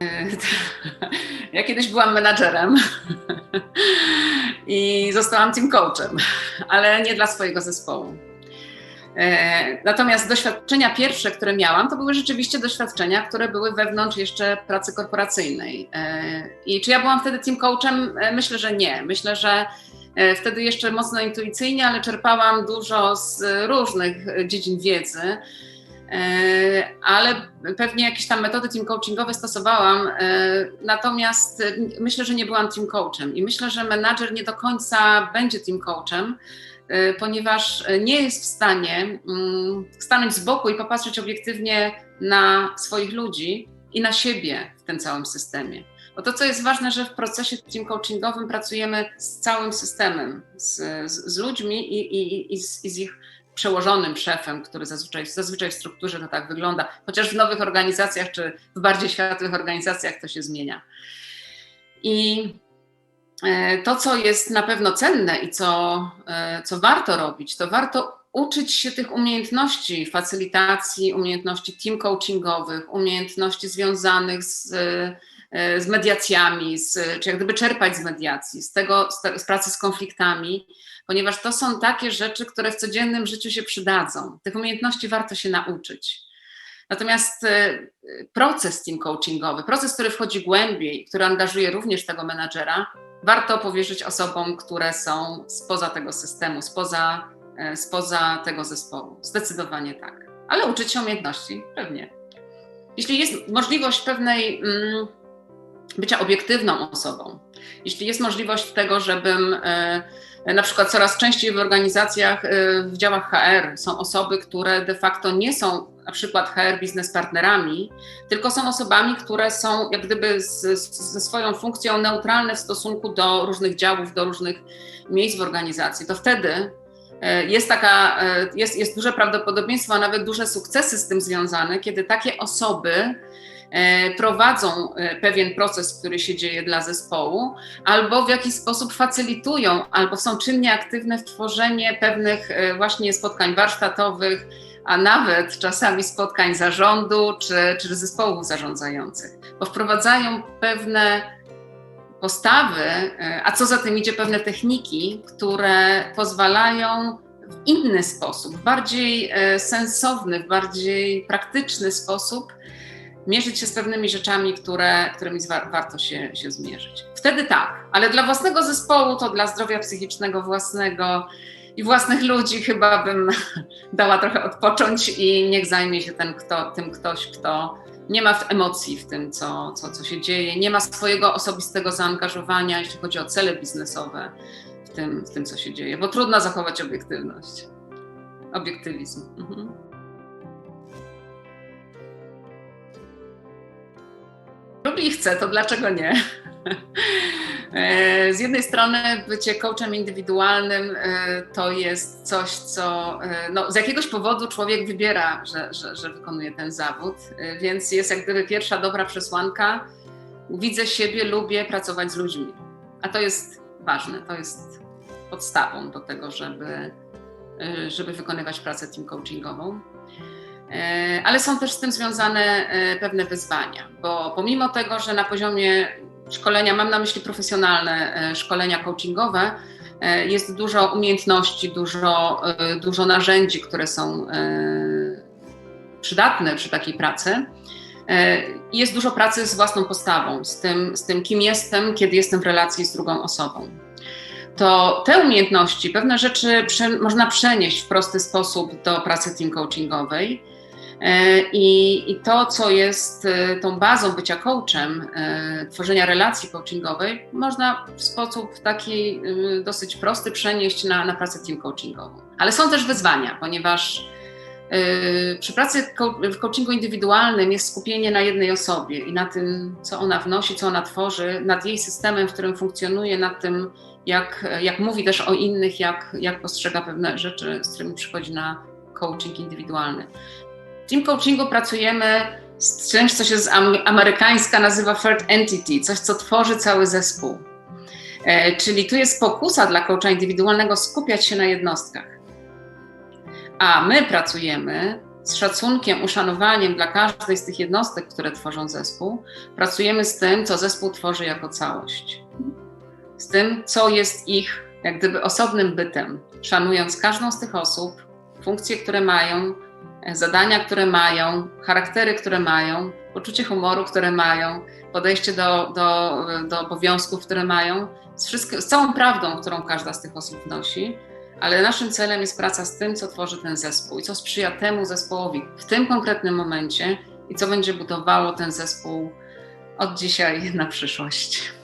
Ja kiedyś byłam menadżerem i zostałam team coachem, ale nie dla swojego zespołu. E, natomiast doświadczenia pierwsze, które miałam, to były rzeczywiście doświadczenia, które były wewnątrz jeszcze pracy korporacyjnej. E, I czy ja byłam wtedy team coachem? E, myślę, że nie. Myślę, że wtedy jeszcze mocno intuicyjnie, ale czerpałam dużo z różnych dziedzin wiedzy. Ale pewnie jakieś tam metody team coachingowe stosowałam, natomiast myślę, że nie byłam team coachem i myślę, że menadżer nie do końca będzie team coachem, E, ponieważ e, nie jest w stanie mm, stanąć z boku i popatrzeć obiektywnie na swoich ludzi i na siebie w tym całym systemie. Bo to, co jest ważne, że w procesie team coachingowym pracujemy z całym systemem, z, z, z ludźmi i, i, i, z, i z ich przełożonym szefem, który zazwyczaj, zazwyczaj w strukturze to tak wygląda, chociaż w nowych organizacjach czy w bardziej światłych organizacjach to się zmienia. I E, to, co jest na pewno cenne i co, e, co warto robić, to warto uczyć się tych umiejętności facylitacji, umiejętności team coachingowych, umiejętności związanych z, z mediacjami, z, czy jak gdyby czerpać z mediacji, z, tego, z, z pracy z konfliktami, ponieważ to są takie rzeczy, które w codziennym życiu się przydadzą. Tych umiejętności warto się nauczyć. Natomiast proces team coachingowy, proces, który wchodzi głębiej, który angażuje również tego menadżera, warto powierzyć osobom, które są spoza tego systemu, spoza, e, spoza tego zespołu. Zdecydowanie tak. Ale uczyć się umiejętności, pewnie. Jeśli jest możliwość pewnej mm, bycia obiektywną osobą, jeśli jest możliwość tego, żebym e, na przykład coraz częściej w organizacjach, e, w działach HR są osoby, które de facto nie są na przykład HR biznes partnerami, tylko są osobami, które są jak gdyby ze swoją funkcją neutralne w stosunku do różnych działów, do różnych miejsc w organizacji. To wtedy e, jest, taka, jest, jest duże prawdopodobieństwo, a nawet duże sukcesy z tym związane, kiedy takie osoby prowadzą pewien proces, który się dzieje dla zespołu, albo w jakiś sposób facylitują, albo są czynnie aktywne w tworzenie pewnych właśnie spotkań warsztatowych, a nawet czasami spotkań zarządu czy, czy zespołów zarządzających, bo wprowadzają pewne postawy, e, a co za tym idzie, pewne techniki, które pozwalają w inny sposób, bardziej e, sensowny, w bardziej praktyczny sposób mierzyć się z pewnymi rzeczami, które, którymi warto się, się zmierzyć. Wtedy tak, ale dla własnego zespołu, to dla zdrowia psychicznego własnego, i własnych ludzi chyba bym dała trochę odpocząć i niech zajmie się ten kto, tym ktoś, kto nie ma emocji w tym, co, co, co się dzieje, nie ma swojego osobistego zaangażowania, jeśli chodzi o cele biznesowe w tym, w tym co się dzieje, bo trudno zachować obiektywność. Obiektywizm. Mhm. Lubi i chce, to dlaczego nie? E, z jednej strony bycie coachem indywidualnym e, to jest coś, co e, no, z jakiegoś powodu człowiek wybiera, że, że, że wykonuje ten zawód, więc jest jak gdyby pierwsza dobra przesłanka. Widzę siebie, lubię pracować z ludźmi. A to jest ważne, to jest podstawą do tego, żeby, żeby wykonywać pracę team coachingową. Ale są też z tym związane pewne wyzwania, bo pomimo tego, że na poziomie szkolenia, mam na myśli profesjonalne e, szkolenia coachingowe, e, jest dużo umiejętności, dużo, e, dużo narzędzi, które są przydatne przy takiej pracy. Jest dużo pracy z własną postawą, z tym, z tym, kim jestem, kiedy jestem w relacji z drugą osobą. To te umiejętności, pewne rzeczy można przenieść w prosty sposób do pracy team coachingowej E, I, I, to, co jest e, tą bazą bycia coachem, e, tworzenia relacji coachingowej, można w sposób taki dosyć prosty przenieść na, na pracę team coachingową. Ale są też wyzwania, ponieważ przy pracy w coachingu indywidualnym jest skupienie na jednej osobie i na tym, co ona wnosi, co ona tworzy, nad jej systemem, w którym funkcjonuje, nad tym, jak, jak mówi też o innych, jak, jak postrzega pewne rzeczy, z którymi przychodzi na coaching indywidualny. Team coachingu pracujemy z czymś, co się z amerykańska nazywa third entity, coś, co tworzy cały zespół. E, czyli tu jest pokusa dla coacha indywidualnego skupiać się na jednostkach. A my pracujemy z szacunkiem, uszanowaniem dla każdej z tych jednostek, które tworzą zespół, pracujemy z tym, co zespół tworzy jako całość. Z tym, co jest ich jak gdyby osobnym bytem, szanując każdą z tych osób, funkcje, które mają, zadania, które mają, charaktery, które mają, poczucie humoru, które mają, podejście do, do, do obowiązków, które mają, z, wszystko, z całą prawdą, którą każda z tych osób wnosi, ale naszym celem jest praca z tym, co tworzy ten zespół i co sprzyja temu zespołowi w tym konkretnym momencie i co będzie budowało ten zespół od dzisiaj na przyszłość.